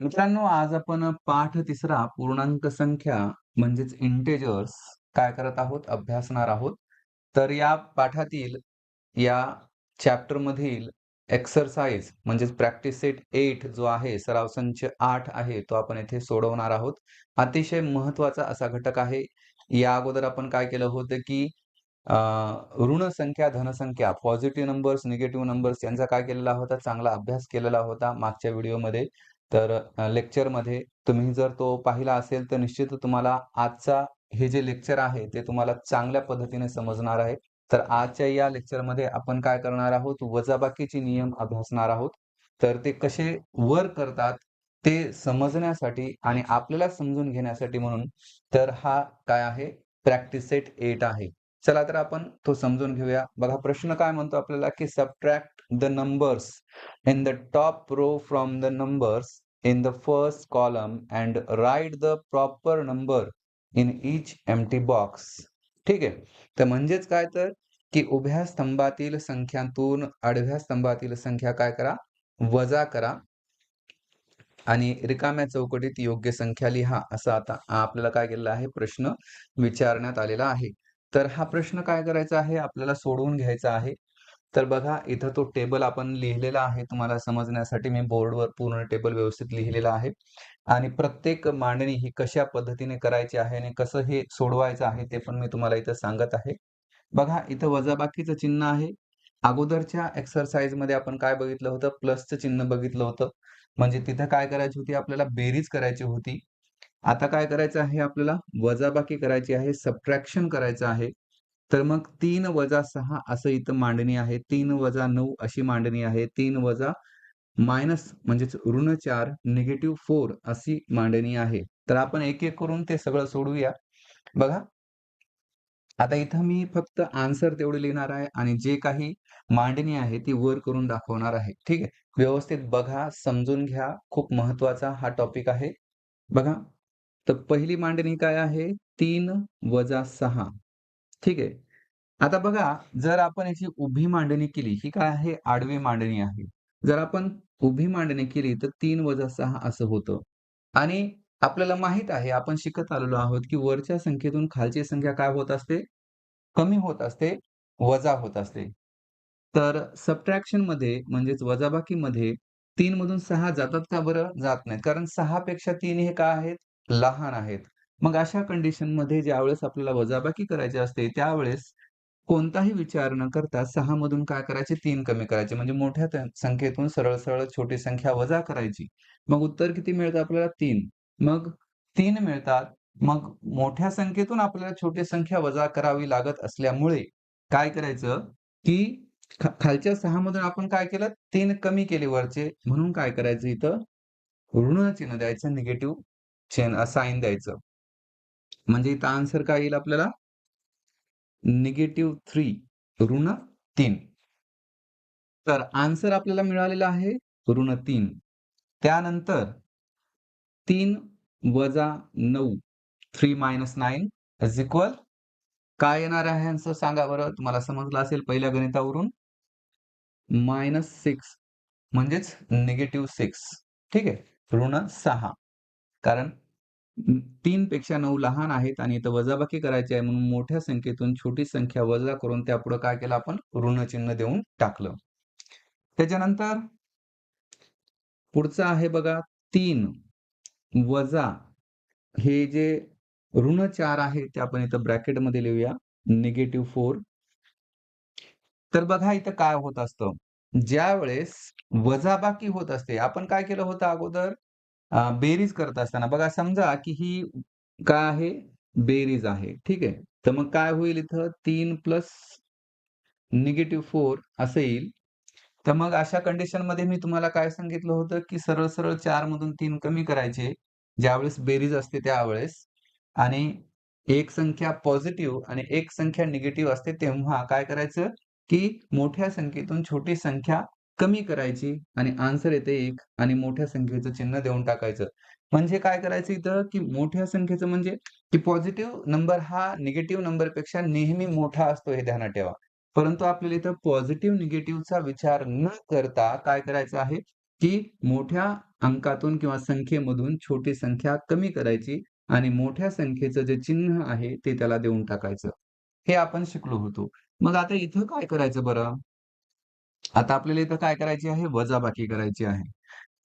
मित्रांनो, आज आपण पाठ तिसरा पूर्णांक संख्या म्हणजेच इंटेजर्स काय करत आहोत? अभ्यासणार आहोत. तर या पाठातील या चॅप्टर मधील एक्सरसाइज म्हणजेच प्रॅक्टिस सेट एट जो आहे, सराव संच आठ आहे, तो आपण येथे सोडवणार आहोत. अतिशय महत्त्वाचा असा घटक आहे. या अगोदर आपण काय केलं होतं, की ऋण संख्या, धनसंख्या, पॉझिटिव्ह नंबर्स, निगेटिव्ह नंबर्स यांचा काय केलेला होता? चांगला अभ्यास केलेला होता मागच्या व्हिडिओमध्ये. तर अ, लेक्चरमध्ये तुम्ही जर तो पाहिला असेल, तर निश्चित तुम्हाला आजचा हे जे लेक्चर आहे, ते तुम्हाला चांगल्या पद्धतीने समजणार आहे. तर आजच्या या लेक्चरमध्ये आपण काय करणार आहोत? वजाबाकीचे नियम अभ्यासणार आहोत. तर ते कसे वर्क करतात, ते समजण्यासाठी आणि आपल्याला समजून घेण्यासाठी म्हणून तर हा काय आहे? प्रॅक्टिस सेट 8 आहे. चला तर आपण तो समजून घेऊया. बघा प्रश्न काय म्हणतो आपल्याला, की subtract the numbers in the top row from the numbers in the first column and write the proper number in each empty box. ठीक आहे. तर म्हणजेच काय तर, की उभ्या स्तंभातील संख्यातून आडव्या स्तंभातील संख्या काय करा? वजा करा. आणि रिकाम्या चौकटीत योग्य संख्या लिहा. असा आता आपल्याला काय केलेला आहे? प्रश्न विचारण्यात आलेला आहे. तर हा प्रश्न काय करायचा आहे? आपल्याला सोडवून घ्यायचा आहे. तर बघा इथं तो टेबल आपण लिहिलेला आहे. तुम्हाला समजण्यासाठी मी बोर्डवर पूर्ण टेबल व्यवस्थित लिहिलेला आहे. आणि प्रत्येक मांडणी ही कशा पद्धतीने करायची आहे आणि कसं हे सोडवायचं आहे, ते पण मी तुम्हाला इथं सांगत आहे. बघा इथं वजाबाकीचं चिन्ह आहे. अगोदरच्या एक्सरसाइजमध्ये आपण काय बघितलं होतं? प्लसचं चिन्ह बघितलं होतं. म्हणजे तिथं काय करायची होती? आपल्याला बेरीज करायची होती. आता काय करायचं आहे आपल्याला? वजाबाकी करायची आहे, सबट्रॅक्शन करायचं आहे. तर मग 3 वजा 6 असं इथं मांडणी आहे. 3 वजा 9 अशी मांडणी आहे. 3 वजा मायनस म्हणजेच ऋण 4 निगेटिव्ह 4 अशी मांडणी आहे. तर आपण एक-एक करून ते सगळं सोडवूया. बघा. आता इथं मी फक्त आन्सर तेवढे लिहिणार आहे आणि जे काही मांडणी आहे ती वर करून दाखवणार आहे. ठीक आहे. व्यवस्थित बघा, समजून घ्या. खूप महत्त्वाचा हा टॉपिक आहे. बघा. तर पहिली मांडणी काय आहे? 3 वजा 6 ठीक आहे. आता बघा, जर आपण याची उभी मांडणी केली, ही काय आहे? आडवी मांडणी आहे. जर आपण उभी मांडणी केली, तर तीन वजा सहा असं होतं. आणि आपल्याला माहीत आहे, आपण शिकत आलेलो आहोत, की वरच्या संख्येतून खालची संख्या काय होत असते? कमी होत असते, वजा होत असते. तर सबट्रॅक्शनमध्ये म्हणजेच वजाबाकीमध्ये तीन मधून सहा जातात का बरं? जात नाहीत. कारण सहा पेक्षा तीन हे काय आहेत? लहान आहेत. मग अशा कंडिशनमध्ये ज्यावेळेस आपल्याला वजाबाकी करायची असते, त्यावेळेस कोणताही विचार न करता सहा मधून काय करायचे? तीन कमी करायचे. म्हणजे मोठ्या संख्येतून सरळ-सरळ छोटी संख्या वजा करायची. मग उत्तर किती मिळतं आपल्याला? तीन मग तीन मिळतात. मग मोठ्या संख्येतून आपल्याला छोटी संख्या वजा करावी लागत असल्यामुळे काय करायचं, की खालच्या सहा मधून आपण काय केलं? तीन कमी केले वरचे. म्हणून काय करायचं इथं? ऋण चिन्ह द्यायचं, निगेटिव्ह चिन्ह साइन द्यायचं. म्हणजे इथं आन्सर काय येईल आपल्याला? निगेटिव्ह थ्री ऋण तीन तर आन्सर आपल्याला मिळालेला आहे ऋण तीन त्यानंतर तीन वजा 9 3 मायनस नाईन इज इक्वल काय येणार आहे आन्सर सांगा बरं? तुम्हाला समजलं असेल पहिल्या गणितावरून. मायनस सिक्स म्हणजेच निगेटिव्ह सिक्स ठीक आहे. ऋण सहा कारण तीन पेक्षा नऊ लहान आहेत आणि इथं वजाबाकी करायची आहे म्हणून मोठ्या संख्येतून छोटी संख्या वजा करून त्यापुढे काय केलं आपण? ऋण चिन्ह देऊन टाकलं. त्याच्यानंतर पुढचं आहे बघा तीन वजा हे जे ऋण चार आहे ते आपण इथं ब्रॅकेटमध्ये लिहूया. निगेटिव्ह फोर तर बघा इथं काय होत असतं? ज्यावेळेस वजाबाकी होत असते, आपण काय केलं होतं अगोदर? अ, बेरीज करत असताना बघा समजा, की ही काय आहे? बेरीज आहे. ठीक आहे. तर मग काय होईल इथं? 3 प्लस निगेटिव्ह 4 असं येईल. तर मग अशा कंडिशनमध्ये मी तुम्हाला काय सांगितलं होतं, की सरळ-सरळ 4 मधून 3 कमी करायचे. ज्यावेळेस बेरीज असते त्यावेळेस आणि एक संख्या पॉझिटिव्ह आणि एक संख्या निगेटिव्ह असते, तेव्हा काय करायचं, की मोठ्या संख्येतून छोटी संख्या कमी करायची आणि आन्सर येते एक आणि मोठ्या संख्येचं चिन्ह देऊन टाकायचं. म्हणजे काय करायचं इथं, की मोठ्या संख्येचं म्हणजे की पॉझिटिव्ह नंबर हा निगेटिव्ह नंबरपेक्षा नेहमी मोठा असतो हे ध्यानात ठेवा. परंतु आपल्याला इथं पॉझिटिव्ह निगेटिव्हचा विचार न करता काय करायचं आहे? की मोठ्या अंकातून किंवा संख्येमधून छोटी संख्या कमी करायची आणि मोठ्या संख्येचं जे चिन्ह आहे ते त्याला देऊन टाकायचं. हे आपण शिकलो होतो. मग आता इथं काय करायचं बरं? आता आपल्याला इथं काय करायची आहे? वजाबाकी करायची आहे.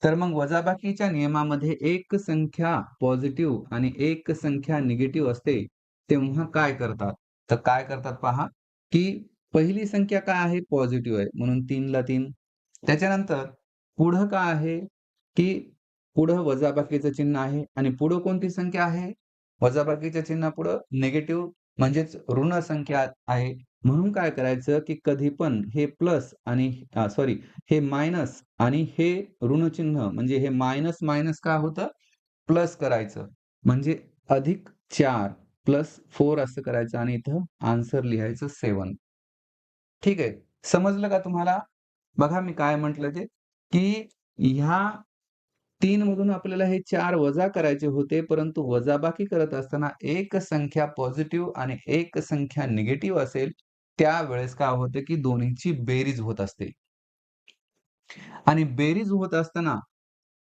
तर मग वजाबाकीच्या नियमामध्ये एक संख्या पॉझिटिव्ह आणि एक संख्या निगेटिव्ह असते, तेव्हा काय करतात? तर काय करतात पहा, की पहिली संख्या काय आहे? पॉझिटिव्ह आहे म्हणून तीनला तीन त्याच्यानंतर पुढं काय आहे? की पुढं वजाबाकीचं चिन्ह आहे आणि पुढं कोणती संख्या आहे? वजाबाकीच्या चिन्हापुढं निगेटिव्ह म्हणजेच ऋण संख्या आहे. म्हणून काय करायचं, की कधी पण हे प्लस आणि सॉरी हे मायनस आणि हे ऋण चिन्ह म्हणजे हे मायनस, मायनस काय होतं? प्लस करायचं. म्हणजे अधिक चार प्लस फोर असं करायचं आणि इथं आन्सर लिहायचं सेवन ठीक आहे. समजलं का तुम्हाला? बघा मी काय म्हटलं ते, की ह्या तीन मधून आपल्याला हे चार वजा करायचे होते, परंतु वजाबाकी करत असताना एक संख्या पॉझिटिव्ह आणि एक संख्या निगेटिव्ह असेल, त्यावेळेस काय होतं, की दोन्हीची बेरीज होत असते. आणि बेरीज होत असताना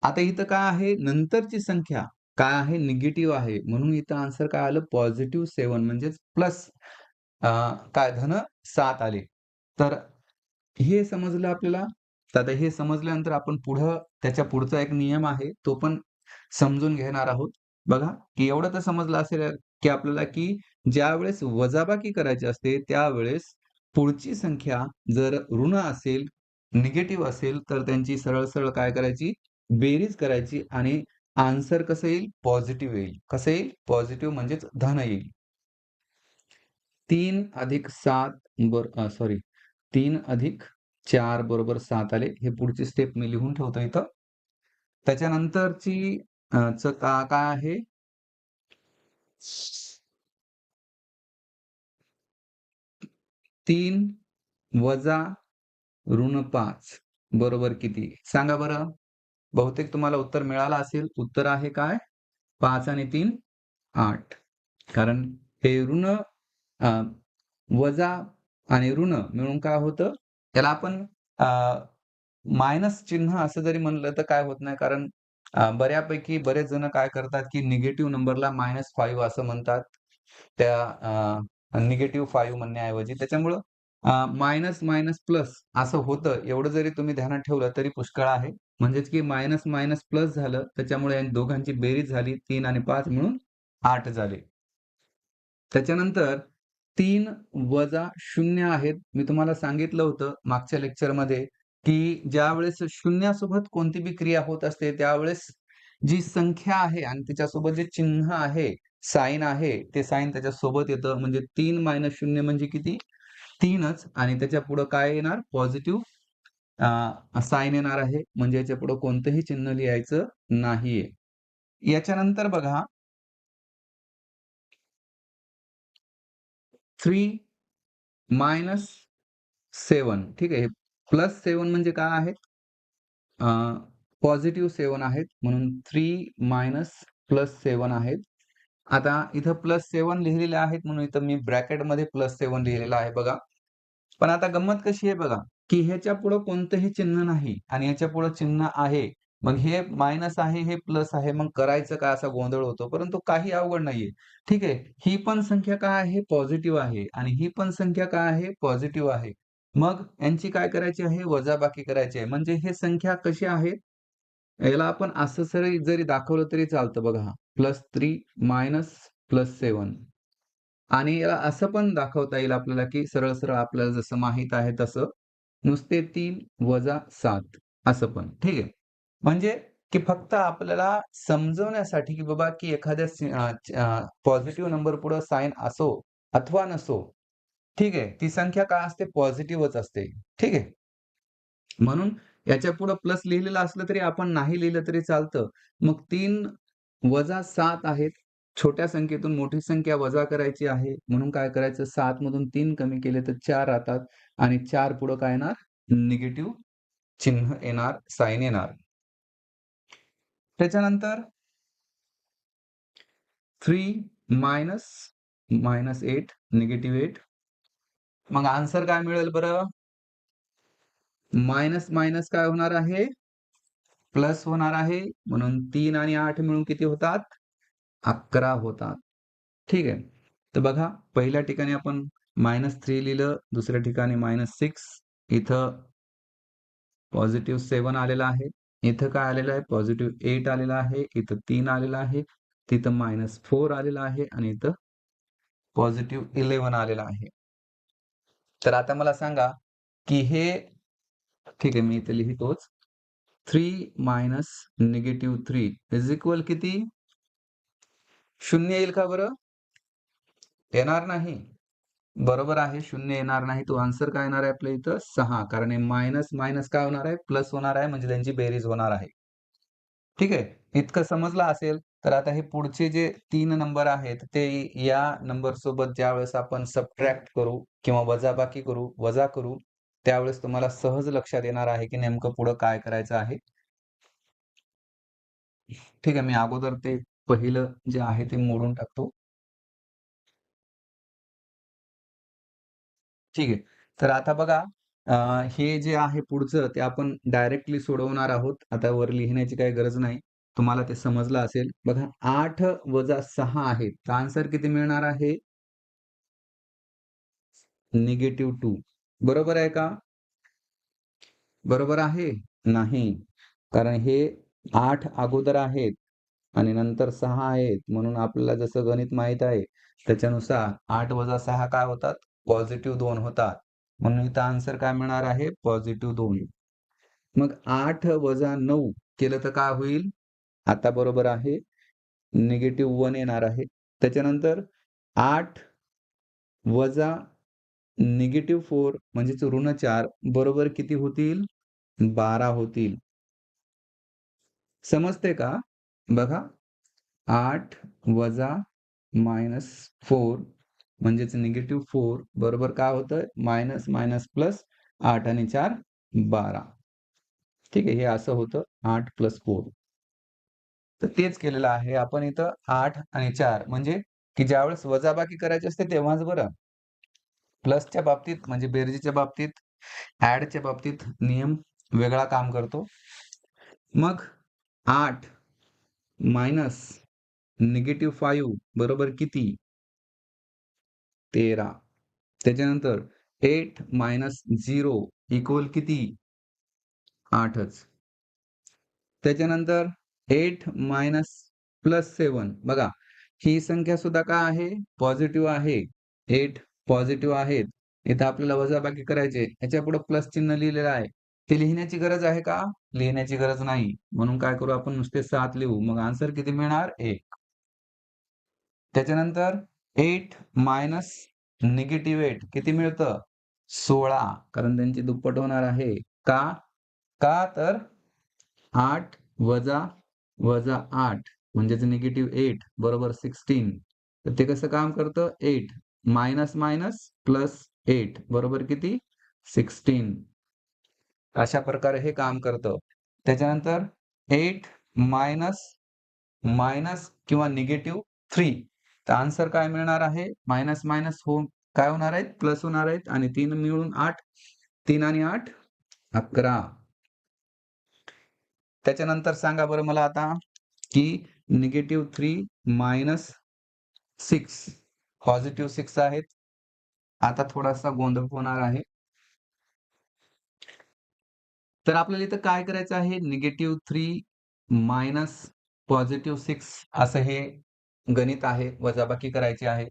आता इथं काय आहे? नंतरची संख्या काय आहे? निगेटिव्ह आहे. म्हणून इथं आन्सर काय आलं? पॉझिटिव्ह 7 म्हणजेच प्लस काय धन 7 आले. तर हे समजलं आपल्याला. तर आता हे समजल्यानंतर आपण पुढं त्याच्या पुढचा एक नियम आहे, तो पण समजून घेणार आहोत. बघा, की एवढं तर समजलं असेल, की आपल्याला की ज्यावेळेस वजाबाकी करायची असते, त्यावेळेस पुढची संख्या जर ऋण असेल, निगेटिव्ह असेल, तर त्यांची सरळ-सरळ काय करायची? बेरीज करायची आणि आन्सर कसं येईल? पॉझिटिव्ह येईल. कसं येईल? पॉझिटिव्ह म्हणजेच धन येईल. तीन अधिक सात बर सॉरी तीन अधिक चार बरोबर सात आले. हे पुढची स्टेप मी लिहून ठेवतो इथं. त्याच्यानंतरची काय आहे? तीन वजा ऋण पाच बरोबर किती? सांगा बरं. बहुतेक तुम्हाला उत्तर मिळालं असेल. उत्तर आहे काय? पाच आणि 3 8. कारण हे ऋण वजा आणि ऋण मिळून काय होतं? त्याला आपण मायनस चिन्ह असं जरी म्हणलं तर काय होत नाही. कारण बऱ्यापैकी बरेच जण काय करतात, की निगेटिव्ह नंबरला मायनस फाईव्ह असं म्हणतात. त्या निगेटिव्ह फाईव्ह म्हणण्याऐवजी. त्याच्यामुळं मायनस, मायनस, प्लस असं होतं. एवढं जरी तुम्ही ध्यानात ठेवलं तरी पुष्कळ आहे. म्हणजेच की मायनस, मायनस, प्लस झालं. त्याच्यामुळे दोघांची बेरीज झाली तीन आणि पाच मिळून 8 झाले. त्याच्यानंतर तीन वजा शून्य आहेत. मी तुम्हाला सांगितलं होतं मागच्या लेक्चरमध्ये, की ज्यावेळेस शून्यासोबत कोणती बी क्रिया होत असते, त्यावेळेस जी संख्या आहे आणि त्याच्यासोबत जे चिन्ह आहे, साईन आहे, ते साईन त्याच्यासोबत येतं. म्हणजे तीन मायनस शून्य म्हणजे किती? तीनच आणि त्याच्या पुढं काय येणार? पॉझिटिव्ह साईन येणार आहे. म्हणजे याच्यापुढे कोणतंही चिन्ह लिहायचं नाहीये. याच्यानंतर बघा थ्री मायनस सेवन ठीक आहे. प्लस सेवन म्हणजे काय आहे पॉझिटिव्ह सेवन आहेत. म्हणून थ्री मायनस प्लस सेवन आहेत. आता इथं प्लस सेवन लिहिलेले आहेत म्हणून इथं मी ब्रॅकेटमध्ये प्लस सेवन लिहिलेलं आहे बघा. पण आता गंमत कशी आहे बघा, की ह्याच्या पुढे कोणतंही चिन्ह नाही आणि ह्याच्या पुढं चिन्ह आहे. मग हे मायनस आहे, हे प्लस आहे. मग करायचं काय असा गोंधळ होतो. परंतु काही अवघड नाहीये. ठीक आहे. ही पण संख्या काय आहे? पॉझिटिव्ह आहे आणि ही पण संख्या काय आहे? पॉझिटिव्ह आहे. मग यांची काय करायची आहे? वजाबाकी करायची आहे. म्हणजे हे संख्या कशी आहेत? याला आपण असं जरी जरी दाखवलं तरी चालतं बघा. Plus three minus plus seven आणि याला असं पण दाखवता येईल आपल्याला, की सरळ-सरळ आपल्याला जसं माहीत आहे तसं. नुसते तीन वजा सात असं पण. ठीक आहे. म्हणजे की फक्त आपल्याला समजवण्यासाठी, की बाबा की एखाद्या पॉझिटिव्ह नंबर पुढे साईन असो अथवा नसो. ठीक आहे. ती संख्या काय असते? पॉझिटिव्हच असते. ठीक आहे. म्हणून याच्यापुढे प्लस लिहिलेलं असलं तरी आपण नाही लिहिलं तरी चालतं. मग तीन वजा सात आहेत. छोट्या संख्येतून मोठी संख्या वजा करायची आहे. म्हणून काय करायचं सात मधून तीन कमी केले तर चार राहतात आणि चार पुढे काय येणार? निगेटिव्ह चिन्ह येणार, साइन येणार. त्याच्यानंतर three minus minus eight negative eight मग आन्सर काय मिळेल बरं? मायनस, मायनस काय होणार आहे? प्लस होणार आहे. म्हणून तीन आणि आठ मिळून किती होतात? अकरा होतात. ठीक आहे. तर बघा पहिल्या ठिकाणी आपण मायनस थ्री लिहिलं दुसऱ्या ठिकाणी मायनस सिक्स. इथं पॉझिटिव्ह सेवन आलेलं आहे. इथं काय आलेलं आहे? पॉझिटिव्ह एट आलेलं आहे. इथं तीन आलेलं आहे. तिथं मायनस फोर आलेलं आहे आणि इथं पॉझिटिव्ह इलेवन आलेलं आहे. तर आता मला सांगा की हे ठीक आहे मी इथे लिहितोच. Three minus negative three is equal किती? शून्य येईल का बरं? येणार नाही. बरोबर आहे शून्य येणार नाही. तो आन्सर काय येणार आहे आपल्या इथं? सहा. कारण हे मायनस मायनस काय होणार आहे? प्लस होणार आहे म्हणजे त्यांची बेरीज होणार आहे. ठीक आहे? इतकं समजलं असेल तर आता हे पुढचे जे तीन नंबर आहेत ते या नंबर सोबत ज्या वेळेस आपण सबट्रॅक्ट करू किंवा वजाबाकी करू वजा करू त्यावेळेस तुम्हाला सहज लक्षात येणार आहे की नेमकं पुढं काय करायचं आहे? ठीक आहे मी अगोदर ते पहिलं जे आहे ते मोडून टाकतो. ठीक आहे तर आता बघा हे जे आहे पुढचं ते आपण डायरेक्टली सोडवणार आहोत. आता वर लिहिण्याची काही गरज नाही. तुम्हाला ते समजलं असेल. बघा आठ वजा सहा आहे. तर आन्सर किती मिळणार आहे? निगेटिव्ह टू बरोबर आहे का? बरोबर आहे? नाही. कारण हे आठ अगोदर आहेत आणि नंतर सहा आहेत. म्हणून आपल्याला जसं गणित माहीत आहे त्याच्यानुसार आठ वजा सहा काय होतात? पॉझिटिव्ह दोन होतात. म्हणून इथं आन्सर काय मिळणार आहे? पॉझिटिव्ह दोन. मग आठ वजा नऊ केलं तर काय होईल? आता बरोबर आहे. निगेटिव्ह वन येणार आहे. त्याच्यानंतर आठ वजा निगेटिव्ह फोर म्हणजेच ऋण चार बरोबर किती होतील? बारा होतील. समजते का? बघा. आठ वजा मायनस फोर म्हणजेच निगेटिव्ह फोर बरोबर काय होतं? मायनस मायनस प्लस आठ आणि चार बारा. ठीक आहे हे असं होतं. आठ प्लस फोर. तर तेच केलेलं आहे. आपण इथं आठ आणि चार म्हणजे की ज्यावेळेस वजाबाकी करायची असते तेव्हाच बरं. प्लसच्या बाबतीत म्हणजे बेरजेच्या बाबतीत ऍडच्या बाबतीत नियम वेगळा काम करतो. मग आठ मायनस निगेटिव्ह फाईव्ह बरोबर किती? तेरा. त्याच्यानंतर एट मायनस झिरो इक्वल किती? आठच. त्याच्यानंतर एट मायनस प्लस सेवन. बघा ही संख्या सुद्धा काय आहे? पॉझिटिव्ह आहे. एट पॉझिटिव्ह आहेत इथं आपल्याला वजाबाकी करायचे याच्यापुढे प्लस चिन्ह लिहिलेलं आहे. ते लिहिण्याची गरज आहे का? लिहिण्याची गरज नाही. म्हणून काय करू आपण नुसते सात लिहू. मग आन्सर किती मिळणार? एक. त्याच्यानंतर एट मायनस निगेटिव्ह एट किती मिळतं? सोळा. कारण त्यांची दुप्पट होणार आहे. का? का तर आठ वजा वजा आठ म्हणजेच निगेटिव्ह एट बरोबर सिक्स्टीन तर ते कसं काम करतं? Eight minus minus plus eight बरोबर किती? सिक्स्टीन. अशा प्रकारे हे काम करतं. त्याच्यानंतर एट मायनस मायनस किंवा निगेटिव्ह थ्री. तर आन्सर काय मिळणार आहे? मायनस मायनस होऊन काय होणार आहेत? प्लस होणार आहेत आणि तीन मिळून आठ. तीन आणि आठ अकरा. त्याच्यानंतर सांगा बरं मला आता की negative three minus six. Positive six आहेत. आता थोडासा गोंधळ होणार आहे. तर आपल्याला इथं काय करायचं आहे? Negative three minus positive six असं हे गणित आहे वजाबाकी करायची आहे.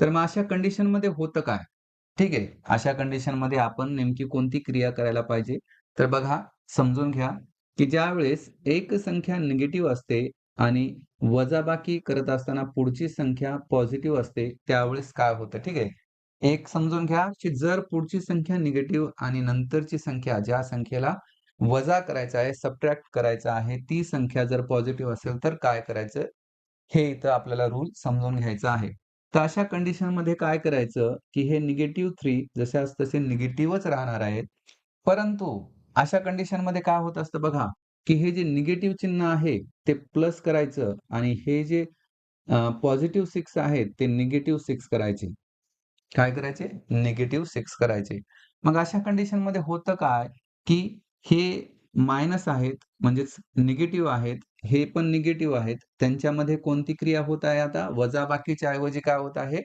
तर मग अशा कंडिशनमध्ये होतं काय? ठीक आहे. अशा कंडिशनमध्ये आपण नेमकी कोणती क्रिया करायला पाहिजे? तर बघा समजून घ्या की ज्या वेळेस एक संख्या निगेटिव्ह असते आणि वजाबाकी करत असताना पुढची संख्या पॉझिटिव्ह असते त्यावेळेस काय होतं? ठीक आहे. एक समजून घ्या की जर पुढची संख्या निगेटिव्ह आणि नंतरची संख्या ज्या संख्येला वजा करायचा आहे सबट्रॅक्ट करायचा आहे ती संख्या जर पॉझिटिव्ह असेल तर काय करायचं? हे इथं आपल्याला रूल समजून घ्यायचा आहे. तर अशा कंडिशनमध्ये काय करायचं की हे निगेटिव्ह थ्री जसे तसे निगेटिव्हच राहणार आहेत. परंतु अशा कंडिशनमध्ये काय होत असतं बघा की हे जे निगेटिव्ह चिन्ह आहे ते प्लस करायचं आणि हे जे पॉझिटिव्ह सिक्स आहेत ते निगेटिव्ह सिक्स करायचे काय करायचे निगेटिव्ह सिक्स करायचे मग अशा कंडिशनमध्ये होतं काय की हे मायनस आहेत म्हणजेच निगेटिव्ह आहेत, हे पण निगेटिव्ह आहेत. त्यांच्यामध्ये कोणती क्रिया होत आहे आता? वजाबाकीच्या ऐवजी काय होत आहे?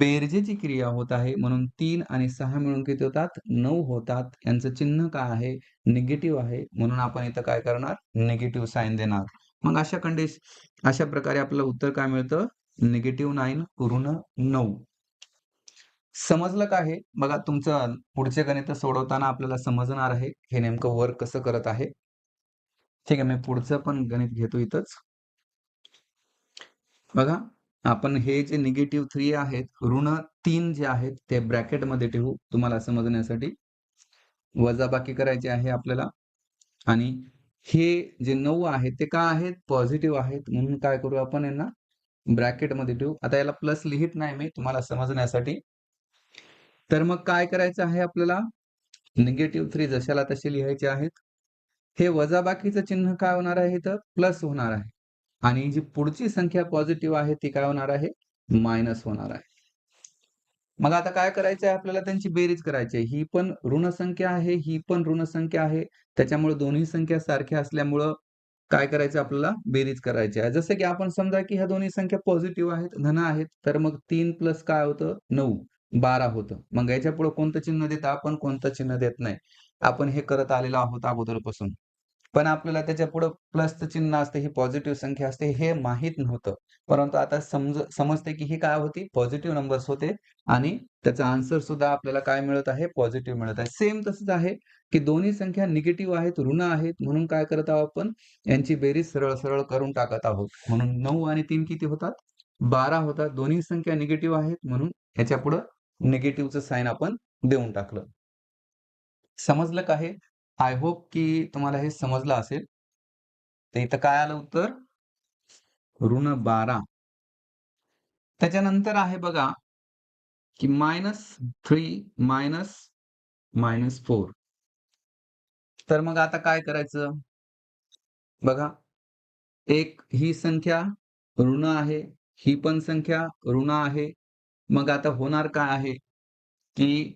बेरजेची क्रिया होत आहे. म्हणून तीन आणि सहा मिळून किती होतात? नऊ होतात. यांचं चिन्ह काय आहे? निगेटिव्ह आहे. म्हणून आपण इथं काय करणार? निगेटिव्ह साइन देणार. मग अशा कंडिश अशा प्रकारे आपलं उत्तर काय मिळतं? निगेटिव्ह नाईन ऋण नऊ समजलं का हे? बघा तुमचं पुढचे गणित सोडवताना आपल्याला समजणार आहे, हे नेमकं वर्क कसं करत आहे. ठीक आहे, मी पुढचं पण गणित घेतो इथंच. बघा, आपण हे जे निगेटिव्ह थ्री आहेत, ऋण तीन जे आहेत, ते ब्रॅकेटमध्ये ठेवू तुम्हाला समजण्यासाठी. वजाबाकी करायची आहे आपल्याला आणि हे जे नऊ आहेत, ते का आहेत? पॉझिटिव्ह आहेत. म्हणून काय करू आपण यांना ब्रॅकेटमध्ये ठेवू. आता याला प्लस लिहित नाही मी तुम्हाला समजण्यासाठी. तर मग काय करायचं आहे आपल्याला? निगेटिव्ह थ्री जशाला तसे लिहायचे आहेत. हे वजाबाकीचं चिन्ह काय होणार आहे इथं? प्लस होणार आहे. आणि जी पुढची संख्या पॉझिटिव्ह आहे ती काय होणार आहे? मायनस होणार आहे. मग आता काय करायचं आहे आपल्याला? त्यांची बेरीज करायची आहे. ही पण ऋण संख्या आहे, ही पण ऋण संख्या आहे. त्याच्यामुळे दोन्ही संख्या सारख्या असल्यामुळं काय करायचं आपल्याला? बेरीज करायची आहे. जसं की आपण समजा की ह्या दोन्ही संख्या पॉझिटिव्ह आहेत, धन आहेत. तर मग तीन प्लस काय होतं? 9, 12 होतं. मग याच्यापुढे कोणतं चिन्ह देता आपण? कोणतं चिन्ह देत नाही. आपण हे करत आलेलो आहोत अगोदरपासून. पण आपल्याला त्याच्या पुढे प्लसचं चिन्ह असते, ही पॉझिटिव्ह संख्या असते, हे माहीत नव्हतं. परंतु आता समज समजते की ही काय होती? पॉझिटिव्ह नंबर्स होते आणि त्याचा आन्सर सुद्धा आपल्याला काय मिळत आहे? पॉझिटिव्ह मिळत आहे. सेम तसंच आहे की दोन्ही संख्या निगेटिव्ह आहेत, ऋण आहेत. म्हणून काय करत आहोत आपण? यांची बेरीज सरळ-सरळ करून टाकत आहोत. म्हणून नऊ आणि तीन किती होतात? 12 होतात. दोन्ही संख्या निगेटिव्ह आहेत म्हणून ह्याच्यापुढं निगेटिव्हचं साइन आपण देऊन टाकलं. समजलं का हे? आय होप की तुम्हाला हे समजलं असेल. तर इथं काय आलं उत्तर? ऋण 12. त्याच्यानंतर आहे बघा की -3 मायनस मायनस फोर तर मग आता काय करायचं? बघा, एक ही संख्या ऋण आहे, ही पण संख्या ऋण आहे. मग आता होणार काय आहे? की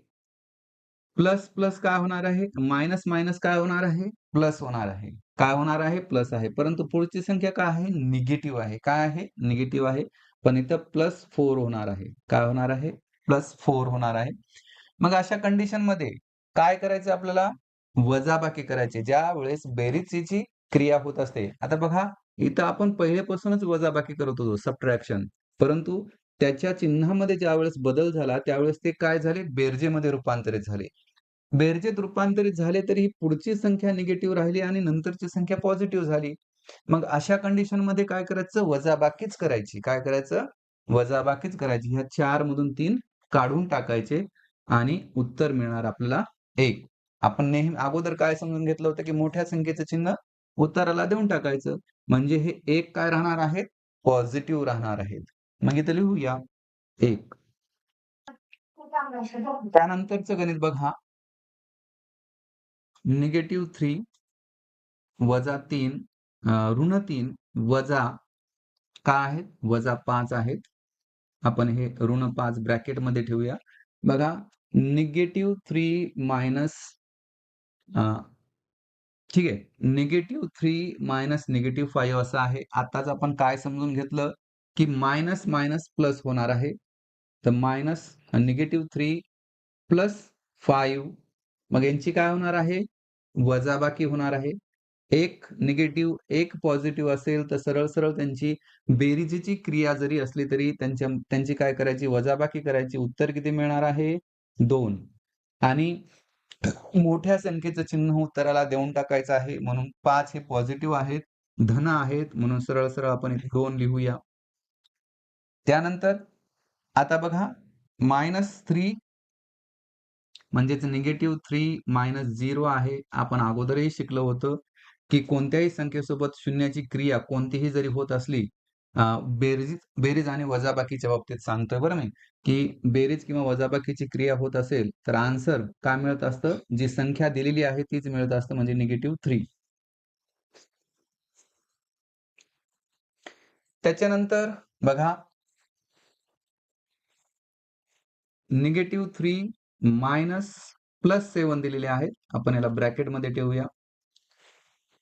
प्लस, प्लस काय होणार आहे? मायनस, मायनस काय होणार आहे? प्लस होणार आहे. काय होणार आहे? प्लस आहे. परंतु पुढची संख्या काय आहे? निगेटिव्ह आहे. काय आहे? निगेटिव्ह आहे. पण इथं प्लस फोर होणार आहे. काय होणार आहे? प्लस फोर होणार आहे. मग अशा कंडिशनमध्ये काय करायचं आपल्याला? वजाबाकी करायची. ज्यावेळेस बेरीजची क्रिया होत असते. आता बघा, इथं आपण पहिल्यापासूनच वजाबाकी करत होतो, सबट्रॅक्शन. परंतु त्याच्या चिन्हामध्ये ज्यावेळेस बदल झाला, त्यावेळेस ते काय झाले? बेरजेमध्ये रूपांतरित झाले. बेरजेत रूपांतरित झाले तरी ही पुढची संख्या निगेटिव्ह राहिली आणि नंतरची संख्या पॉझिटिव्ह झाली. मग अशा कंडिशनमध्ये काय करायचं? वजाबाकीच करायची. काय करायचं? वजाबाकीच करायची. ह्या 4 मधून 3 काढून टाकायचे आणि उत्तर मिळणार आपल्याला 1. आपण नेहमी अगोदर काय समजून घेतलं होतं की मोठ्या संख्येचं चिन्ह उत्तराला देऊन टाकायचं. म्हणजे हे 1 काय राहणार आहेत? पॉझिटिव्ह राहणार आहेत. मग इथं लिहूया एक त्यानंतरचं गणित बघा. निगेटिव्ह थ्री वजा तीन ऋण तीन वजा काय आहेत? वजा पाच आहेत. आपण हे ऋण 5 ब्रॅकेटमध्ये ठेवूया. बघा, निगेटिव्ह थ्री मायनस ठीक आहे. Negative three minus negative five असं आहे. आताच आपण काय समजून घेतलं की मायनस, मायनस प्लस होणार आहे. तर minus negative three plus five मग यांची काय होणार आहे? वजाबाकी होणार आहे. एक निगेटिव्ह, एक पॉझिटिव्ह असेल तर सरळ-सरळ त्यांची बेरीजीची क्रिया जरी असली तरी त्यांच्या त्यांची काय करायची? वजाबाकी करायची. उत्तर किती मिळणार आहे? दोन आणि मोठ्या संख्येचं चिन्ह उत्तराला देऊन टाकायचं आहे. म्हणून पाच हे पॉझिटिव्ह आहेत, धन आहेत. म्हणून सरळ-सरळ आपण इथे 2 लिहूया. त्यानंतर आता बघा मायनस थ्री म्हणजेच निगेटिव्ह थ्री मायनस झिरो आहे. आपण अगोदरही शिकलो होतं की कोणत्याही संख्येसोबत शून्याची क्रिया कोणतीही जरी होत असली बेरीज बेरीज आणि वजाबाकीच्या बाबतीत सांगतोय बरं मी, की बेरीज किंवा वजाबाकीची क्रिया होत असेल तर आन्सर काय मिळत असतं? जी संख्या दिलेली आहे तीच मिळत असतं म्हणजे निगेटिव्ह थ्री त्याच्यानंतर बघा negative three minus plus seven दिलेले आहेत. आपण याला ब्रॅकेटमध्ये ठेवूया.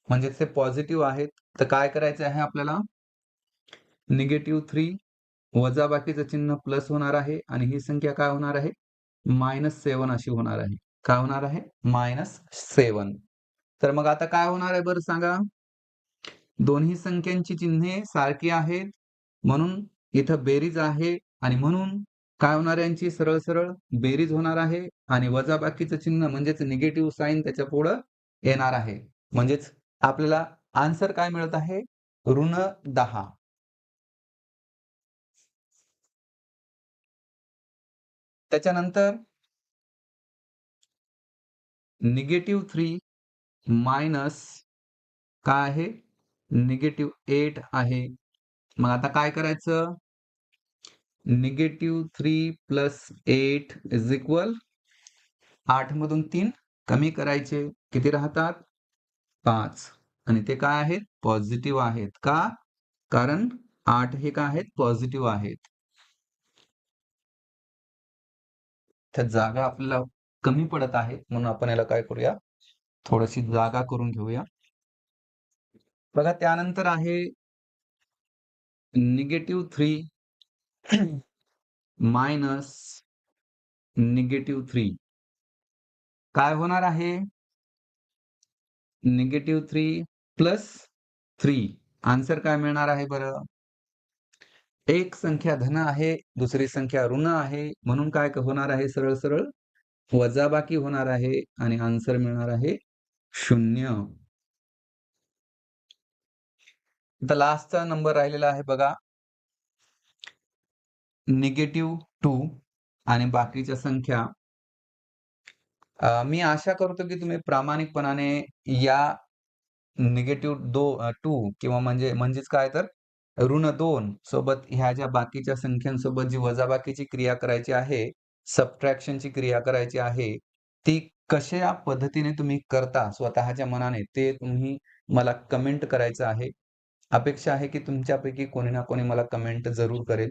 म्हणजेच ते पॉझिटिव्ह आहेत. तर काय करायचं आहे आपल्याला? निगेटिव्ह थ्री वजा बाकीचं चिन्ह प्लस होणार आहे. आणि ही संख्या काय होणार आहे? मायनस सेवन अशी होणार आहे. काय होणार आहे? मायनस सेवन तर मग आता काय होणार आहे बरं सांगा? दोन्ही संख्यांची चिन्हे सारखी आहेत. म्हणून इथं बेरीज आहे. आणि म्हणून काय होणार यांची? सरळ सरळ बेरीज होणार आहे आणि वजाबाकीचं चिन्ह म्हणजेच निगेटिव्ह साईन त्याच्या पुढं येणार आहे. म्हणजेच आपल्याला आन्सर काय मिळत आहे? ऋण दहा. त्याच्यानंतर निगेटिव्ह थ्री मायनस काय आहे? निगेटिव्ह एट आहे. मग आता काय करायचं? Negative three plus eight is equal आठ मधून तीन कमी करायचे. किती राहतात? पाच. आणि ते काय आहेत? पॉझिटिव्ह आहेत. का? कारण आठ हे काय आहेत? पॉझिटिव्ह आहेत. त्या जागा आपल्याला कमी पडत आहे म्हणून आपण याला काय करूया? थोडीशी जागा करून घेऊया. बघा त्यानंतर आहे negative three. Minus negative three. काय होणार आहे? Negative three plus three. Answer काय मिळणार आहे बरं? एक संख्या धन आहे दुसरी संख्या ऋण आहे. म्हणून काय होणार आहे? सरळ सरळ. वजाबाकी होणार आहे आणि आन्सर मिळणार आहे शून्य. आता लास्टचा नंबर राहिलेला आहे बघा. निगेटिव्ह टू आणि बाकीच्या संख्या मी आशा करतो की तुम्ही प्रामाणिकपणाने या निगेटिव्ह दो टू किंवा म्हणजे म्हणजेच काय तर ऋण दोन सोबत ह्या ज्या बाकीच्या संख्यांसोबत जी वजाबाकीची क्रिया करायची आहे सबट्रॅक्शनची क्रिया करायची आहे ती कशा पद्धतीने तुम्ही करता स्वतःच्या मनाने ते तुम्ही मला कमेंट करायचं आहे. अपेक्षा आहे की तुमच्यापैकी कोणी ना कोणी मला कमेंट जरूर करेल.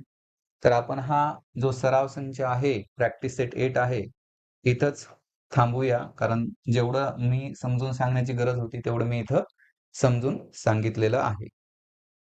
तर आपण हा जो सराव संच आहे प्रॅक्टिस सेट एट आहे इथंच थांबूया. कारण जेवढं मी समजून सांगण्याची गरज होती तेवढं मी इथं समजून सांगितलेलं आहे.